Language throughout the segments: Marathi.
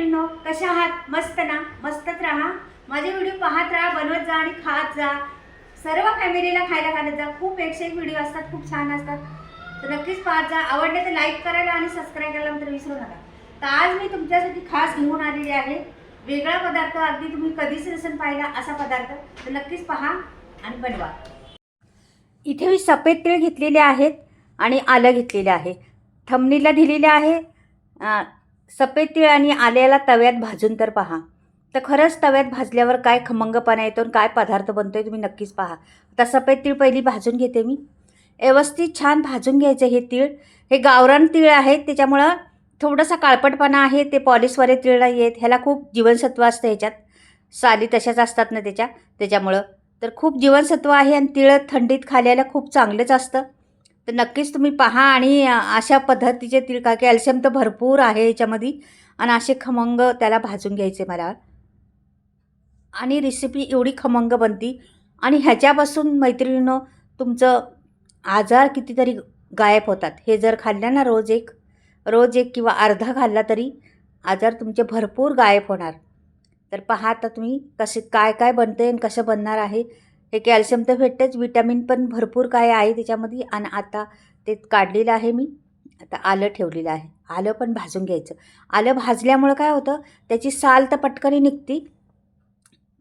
मैत्रिणींनो कशा आहात? मस्त ना? मस्तच राहा. माझे व्हिडिओ पाहत राहा बनवत जा आणि खात जा. सर्व फॅमिलीला खायला घालत जा. खूप एकशे एक व्हिडिओ असतात खूप छान असतात. तर नक्कीच पाहत जा. आवडले तर लाईक करायला आणि सबस्क्राईब करायला मात्र विसरू नका. तर आज मी तुमच्यासाठी खास घेऊन आलेली आहे. वेगळा पदार्थ. अगदी तुम्ही कधीच नसेल पाहिला असा पदार्थ. तर नक्कीच पहा आणि बनवा. इथे मी सफेद तीळ घेतलेले आहेत आणि आलं घेतलेलं आहे. थमनीला दिलेले आहे. सफेद तीळ आणि आल्याला तव्यात भाजून तर पहा. तर खरंच तव्यात भाजल्यावर काय खमंगपणा येतो आणि काय पदार्थ बनतो आहे तुम्ही नक्कीच पहा. आता सफेद तीळ पहिली भाजून घेते मी. व्यवस्थित छान भाजून घ्यायचं हे तीळ. हे गावरान तीळ आहे त्याच्यामुळं थोडासा काळपटपणा आहे ते पॉलिशवाले तीळ नाही आहेत. ह्याला खूप जीवनसत्व असतं ह्याच्यात. साली तशाच असतात ना त्याच्या. त्याच्यामुळं. तर खूप जीवनसत्व आहे आणि तिळं थंडीत खाल्याला खूप चांगलंच असतं. तर नक्कीच तुम्ही पहा आणि अशा पद्धतीचे तीळ का कॅल्शियम तर भरपूर आहे याच्यामध्ये आणि असे खमंग त्याला भाजून घ्यायचे मला. आणि रेसिपी एवढी खमंग बनती. आणि ह्याच्यापासून मैत्रिणीनं तुमचं आजार कितीतरी गायब होतात. हे जर खाल्लं ना रोज एक रोज एक किंवा अर्धा खाल्ला तरी आजार तुमचे भरपूर गायब होणार. तर पहा आता तुम्ही कसे काय काय बनते आणि कसं बनणार आहे. हे कॅल्शियम तर भेटतेच विटॅमिन पण भरपूर काय आहे त्याच्यामध्ये. आणि आता ते काढलेलं आहे मी. आता आलं ठेवलेलं आहे. आलं पण भाजून घ्यायचं. आलं भाजल्यामुळं काय होतं त्याची साल तर पटकनी निघती.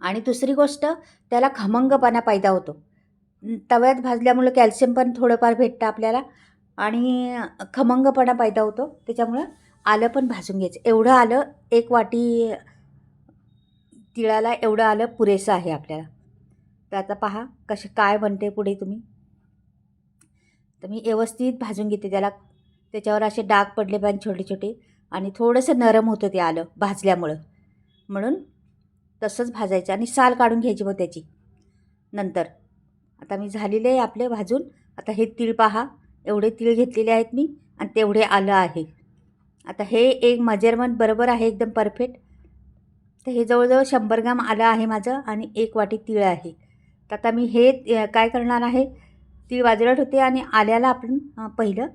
आणि दुसरी गोष्ट त्याला खमंगपणा पैदा होतो. तव्यात भाजल्यामुळं कॅल्शियम पण थोडंफार भेटतं आपल्याला. आणि खमंगपणा पैदा होतो. त्याच्यामुळं आलं पण भाजून घ्यायचं. एवढं आलं एक वाटी तिळाला एवढं आलं पुरेसं आहे आपल्याला. तर आता पहा कसे काय बनते पुढे तुम्ही. तर मी व्यवस्थित भाजून घेते त्याला. त्याच्यावर असे डाग पडले पाहिजे छोटे छोटे आणि थोडंसं नरम होतं ते आलं भाजल्यामुळं. म्हणून तसंच भाजायचं आणि साल काढून घ्यायची मग त्याची. नंतर आता मी झालेले आहे आपले भाजून. आता हे तीळ पहा एवढे तीळ घेतलेले आहेत मी आणि तेवढे आलं आहे. आता हे एक मजेरमेंट बरोबर आहे एकदम परफेक्ट. तर हे जवळजवळ शंभर ग्राम आलं आहे माझं आणि एक वाटी तीळ आहे. तर आता मी हे काय करणार आहे? ती वाजरट होते आणि आल्याला आपण पहिलं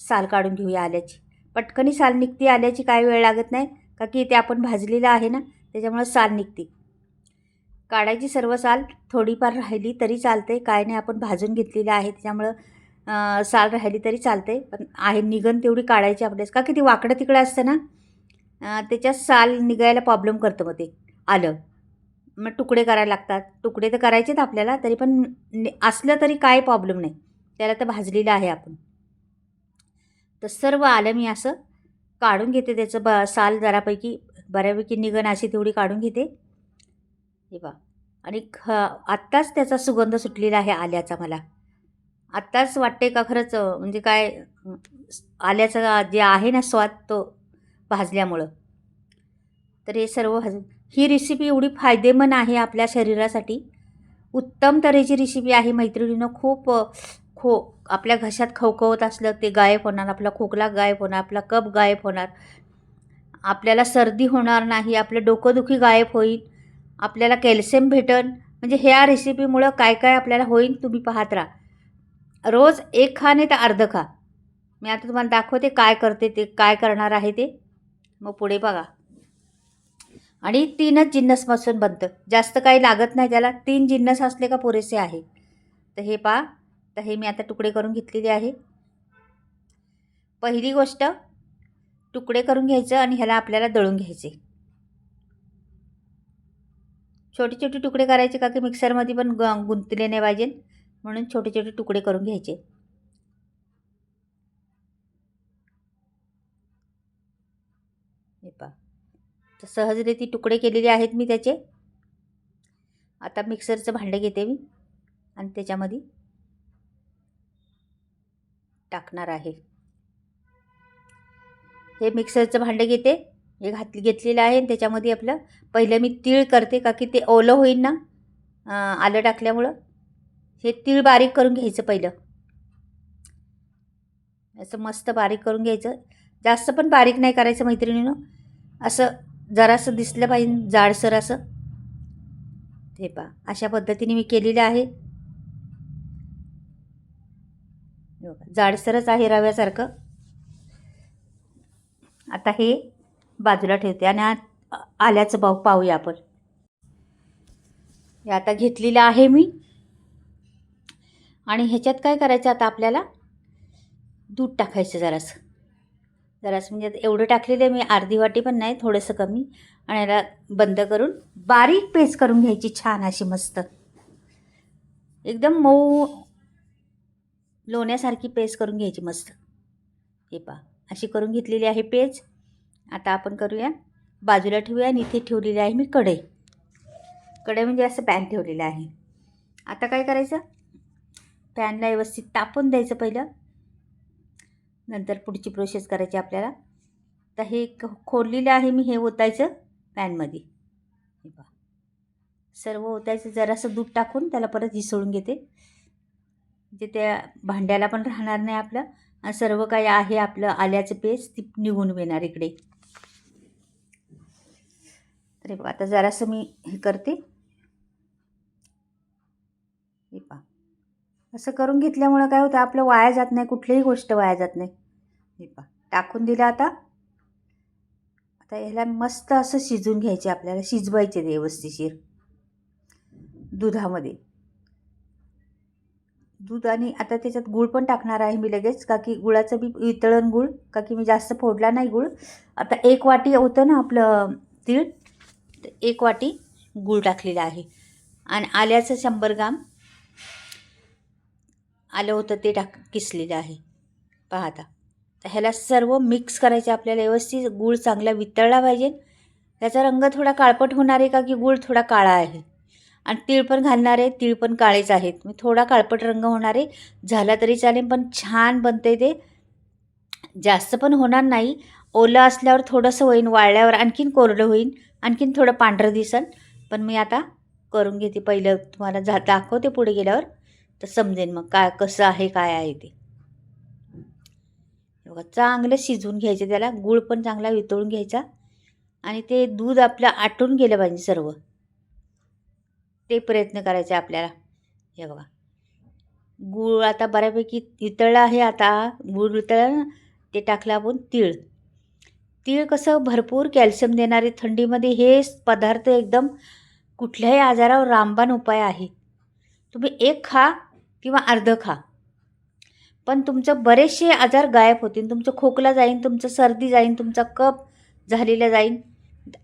साल काढून घेऊया आल्याची. पटकनी साल निघते आल्याची काय वेळ लागत नाही का की ते आपण भाजलेलं आहे ना त्याच्यामुळं साल निघते. काढायची सर्व साल थोडीफार राहिली तरी चालते काय नाही आपण भाजून घेतलेलं आहे त्याच्यामुळं साल राहिली तरी चालते पण आहे निघन तेवढी काढायची आपल्यास का की ती वाकडं तिकडं असतं ना त्याच्यात साल निघायला प्रॉब्लेम करतं मग ते आलं. मग तुकडे करायला लागतात. तुकडे तर करायचेत आपल्याला तरी पण असलं तरी काय प्रॉब्लेम नाही. त्याला तर भाजलेलं आहे आपण. तर सर्व आलं मी असं. काढून घेते त्याचं ब साल जरापैकी बऱ्यापैकी निघण अशी तेवढी काढून घेते. हे बा आणि ख आत्ताच त्याचा सुगंध सुटलेला आहे आल्याचा मला. आत्ताच वाटते का खरंच म्हणजे काय आल्याचा जे आहे ना स्वाद तो भाजल्यामुळं. तर हे सर्व भाज ही रेसिपी एवढी फायदेमंद आहे आपल्या शरीरासाठी? उत्तम तऱ्हेची रेसिपी आहे. मैत्रिणीनं खूप खो आपल्या घशात खवखवत असलं ते गायब होणार. आपला खोकला गायब होणार. आपला कप गायब होणार. आपल्याला सर्दी होणार नाही. आपलं डोकंदुखी गायब होईल. आपल्याला कॅल्शियम भेटन. म्हणजे ह्या रेसिपीमुळं काय काय आपल्याला होईल तुम्ही पाहत राहा. रोज एक खा नाही तर अर्ध खा. मी आता तुम्हाला दाखवते काय करते ते काय करणार आहे ते. मग पुढे बघा. आणि तीनच जिन्नसपासून बनतं. जास्त काही लागत नाही त्याला. तीन जिन्नस असले का पुरेसे आहे. तर हे पहा. तर हे मी आता तुकडे करून घेतलेले आहे. पहिली गोष्ट तुकडे करून घ्यायचं आणि ह्याला आपल्याला दळून घ्यायचे. छोटे छोटे तुकडे करायचे का की मिक्सरमध्ये पण ग गुंतले नाही पाहिजे. म्हणून छोटे छोटे तुकडे करून घ्यायचे. हे पहा. तर सहजरीती तुकडे केलेले आहेत मी त्याचे. आता मिक्सरचं भांडं घेते मी आणि त्याच्यामध्ये टाकणार आहे. हे मिक्सरचं भांडं घेते. हे घात घेतलेलं आहे आणि त्याच्यामध्ये आपलं पहिलं मी तीळ करते का की ते ओलं होईल ना आलं टाकल्यामुळं हे तीळ बारीक करून घ्यायचं पहिलं. असं मस्त बारीक करून घ्यायचं. जास्त पण बारीक नाही करायचं मैत्रिणीनं. असं जरासं दिसलं पाहिजे जाडसर असं. हे पा अशा पद्धतीने मी केलेलं आहे. जाडसरच आहे रव्यासारखं. आता हे बाजूला ठेवते आणि आल्याचं भाव पाहूया आपण. हे आता घेतलेलं आहे मी. आणि ह्याच्यात काय करायचं आता आपल्याला? दूध टाकायचं जरासं. जरासं म्हणजे आता एवढं टाकलेलं आहे मी अर्धी वाटी पण नाही थोडंसं कमी. आणि याला बंद करून बारीक पेस्ट करून घ्यायची छान अशी मस्त. एकदम मऊ लोण्यासारखी पेस्ट करून घ्यायची मस्त. हे पहा अशी करून घेतलेली आहे पेज आता आपण करूया बाजूला ठेवूया आणि इथे ठेवलेली आहे मी कढई. कढई म्हणजे असं पॅन ठेवलेलं आहे. आता काय करायचं? पॅनला व्यवस्थित तापून द्यायचं पहिलं. नंतर पुढची प्रोसेस करायची आपल्याला. तर हे क- खोललेलं आहे मी हे ओतायचं पॅनमध्ये. हे पहा. सर्व ओतायचं जरासं दूध टाकून त्याला परत हिसळून घेते. म्हणजे त्या भांड्याला पण राहणार नाही आपलं. आणि सर्व काही आहे आपलं आल्याचं पेस्ट ती निघून येणार इकडे. तर हे बघा आता जरासं मी हे करते. हे पहा. असं करून घेतल्यामुळं काय होतं? आपलं वाया जात नाही कुठलीही गोष्ट वाया जात नाही. हे टाकून दिलं आता. आता ह्याला मस्त असं शिजून घ्यायचे आपल्याला शिजवायचे व्यवस्थिशीर दुधामध्ये. दूध आणि आता त्याच्यात गूळ पण टाकणार आहे मी लगेच का की गुळाचं बी वितळण गूळ का की मी जास्त फोडला नाही गूळ. आता एक वाटी होतं ना आपलं तीळ तर एक वाटी गूळ टाकलेलं आहे. आणि आल्याचं शंभर ग्राम आलं होतं ते टाक किसलेलं आहे. पहा आता. तर ह्याला सर्व मिक्स करायचं आपल्याला व्यवस्थित. गूळ चांगला वितळला पाहिजे. त्याचा रंग थोडा काळपट होणार आहे का की गूळ थोडा काळा आहे? आणि तीळ पण घालणार आहे. तीळ पण काळेच आहेत. मी थोडा काळपट रंग होणार आहे. झाला तरी चालेल पण छान बनते ते. जास्त पण होणार नाही. ओलं असल्यावर थोडंसं होईन वाळल्यावर आणखीन कोरडं होईन. आणखीन थोडं पांढरं दिसन पण मी आता करून घेते. पहिलं तुम्हाला जा दाखवते पुढे गेल्यावर. तर समजेल मग काय कसं आहे काय आहे ते. बघा चांगलं शिजवून घ्यायचं त्याला गूळ पण चांगला वितळून घ्यायचा आणि ते दूध आपलं आटून गेलं पाहिजे सर्व. ते प्रयत्न करायचे आपल्याला. हे बघा. गूळ आता बऱ्यापैकी वितळलं आहे आता गूळ वितळलं ते टाकलं आपण तीळ. तीळ कसं भरपूर कॅल्शियम देणारे थंडीमध्ये हे पदार्थ एकदम कुठल्याही आजारावर रामबाण उपाय आहे. तुम्ही एक खा किंवा अर्धं खा. पण तुमचं बरेचसे आजार गायब होतील. तुमचं खोकला जाईन तुमचं सर्दी जाईन तुमचा कप झालेला जाईन.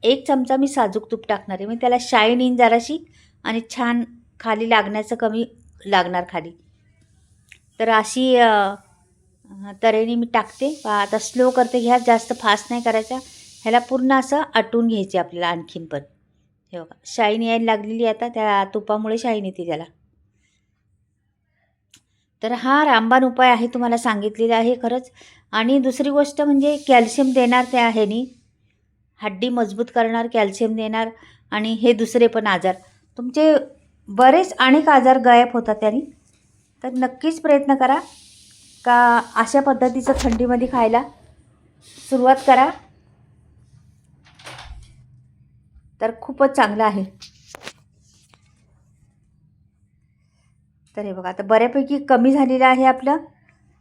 एक चमचा मी साजूक तूप टाकणार आहे. मी त्याला शाईन येईन जराशी आणि छान खाली लागण्याचं कमी लागणार खाली. तर अशी तऱ्हेने मी टाकते. आता स्लो करते. घ्या जास्त फास्ट नाही करायचा. ह्याला पूर्ण असं आटून घ्यायचे आपल्याला आणखीन पण. हे बघा शाईन यायला लागलेली आता. त्या तुपामुळे शाईन येते त्याला. तर हा रामबाण उपाय आहे तुम्हाला सांगितलेला आहे खरंच. आणि दुसरी गोष्ट म्हणजे कॅल्शियम देणार ते आहे नी हड्डी मजबूत करणार कॅल्शियम देणार आणि हे दुसरे पण आजार. तुमचे बरेच अनेक आजार गायब होतात त्यांनी. तर नक्कीच प्रयत्न करा का अशा पद्धतीचं थंडीमध्ये खायला सुरुवात करा. तर खूपच चांगलं आहे. तर हे बघा आता बऱ्यापैकी कमी झालेलं आहे आपलं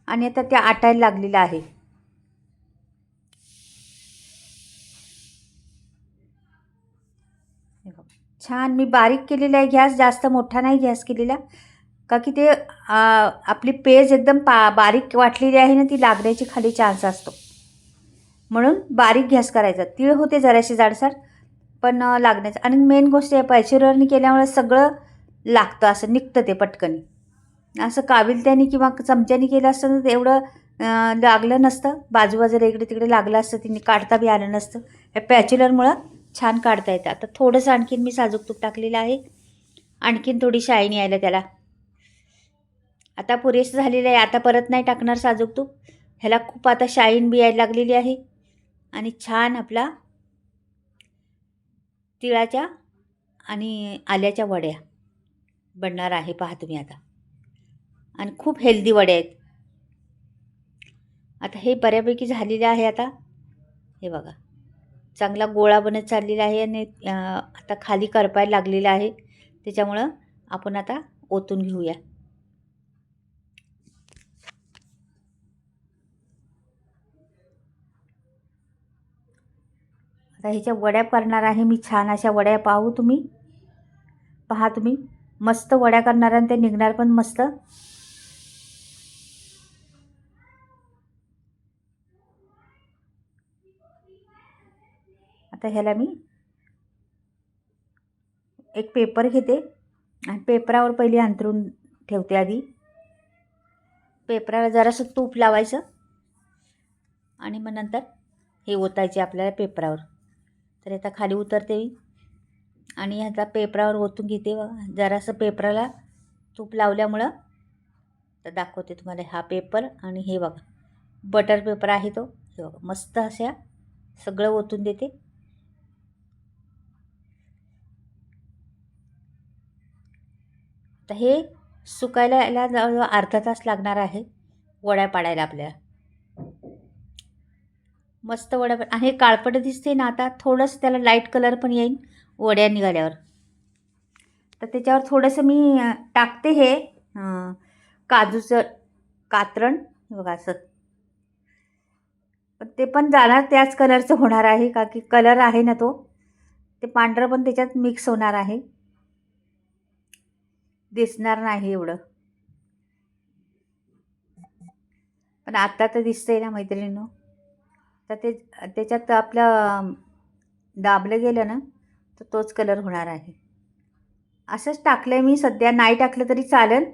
आणि आता ते आटायला लागलेलं आहे. छान मी बारीक केलेला आहे गॅस जास्त मोठा नाही गॅस केलेला का की ते आपली पेज एकदम पा बारीक वाटलेली आहे ना ती लागण्याची खाली चान्स असतो. म्हणून बारीक गॅस करायचा. तीळ होते जराशी जाडसर पण लागण्याचं. आणि मेन गोष्ट आहे पॅचुररनी केल्यामुळे सगळं लागतं असं निघतं ते पटकन. असं काविलत्याने किंवा चमच्याने केलं असतं तर एवढं लागलं नसतं. बाजूबाजूला इकडे तिकडे लागलं असतं तिने काढता बी आलं नसतं. या पॅच्युलरमुळं छान काढता येतं. आता थोडंसं आणखीन मी साजूक तूप टाकलेलं आहे. आणखीन थोडी शाईन यायला त्याला. आता पुरेसं झालेलं आहे. आता परत नाही टाकणार साजूक तूप ह्याला खूप आता शाईन बी यायला लागलेली आहे. आणि छान आपला तिळाच्या आणि आल्याच्या वड्या. बनणार आहे पहा तुम्ही आता. आणि खूप हेल्दी वडे आहेत. आता हे बऱ्यापैकी झालेले आहे आता. हे बघा. चांगला गोळा बनत चाललेला आहे आणि आता खाली करपायला लागलेला आहे. त्याच्यामुळं आपण आता ओतून घेऊया. आता ह्याच्या वड्या करणार आहे मी. छान अशा वड्या पाहू तुम्ही. पहा तुम्ही. मस्त वड्या करणार आणि ते निघणार पण मस्त. आता ह्याला मी एक पेपर घेते आणि पेपरावर पहिली अंतरून ठेवते आधी. पेपराला जरासं तूप लावायचं आणि मग नंतर हे ओतायचे आपल्याला पेपरावर. तर आता खाली उतरते मी. आणि ह्याचा पेपरावर ओतून घेते जरासं पेपराला तूप लावल्यामुळं. तर दाखवते तुम्हाला हा पेपर आणि हे बघा. बटर पेपर आहे तो. हे बघा मस्त अशा सगळं ओतून देते. तर हे सुकायला याला जवळजवळ अर्धा तास लागणार आहे वड्या पाडायला आपल्याला. मस्त वड्या आणि हे काळपट दिसते ना आता थोडंसं त्याला लाइट कलर पण येईल वड्या निघाल्यावर. तर त्याच्यावर थोडंसं मी टाकते हे काजूचं कात्रण बघा असं. पण ते पण जाणार त्याच कलरचं होणार आहे का की कलर आहे ना तो. ते पांढरं पण त्याच्यात मिक्स होणार आहे. दिसणार नाही एवढं. पण आत्ता तर दिसतंय ना मैत्रिणीनं. तर ते त्याच्यात आपलं दाबलं गेलं ना तर तोच कलर होणार आहे. असंच टाकलं आहे मी सध्या. नाही टाकलं तरी चालेल.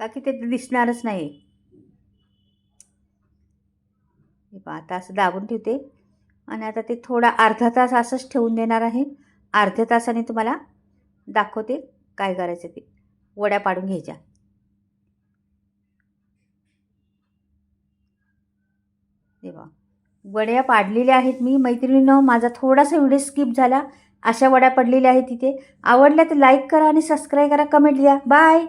का की ते दिसणारच नाही. आता असं दाबून ठेवते. आणि आता ते थोडा अर्धा तास असंच ठेवून देणार आहे. अर्ध्या तासाने तुम्हाला दाखवते काय करायचं ते. वड्या पाडून घ्यायच्या. हे वड्या पाडलेल्या आहेत मी. मैत्रिणीनं माझा थोडासा व्हिडिओ स्किप झाला. अशा वड्या पडलेल्या आहेत तिथे. आवडल्या तर लाईक करा आणि सबस्क्राईब करा. कमेंट द्या बाय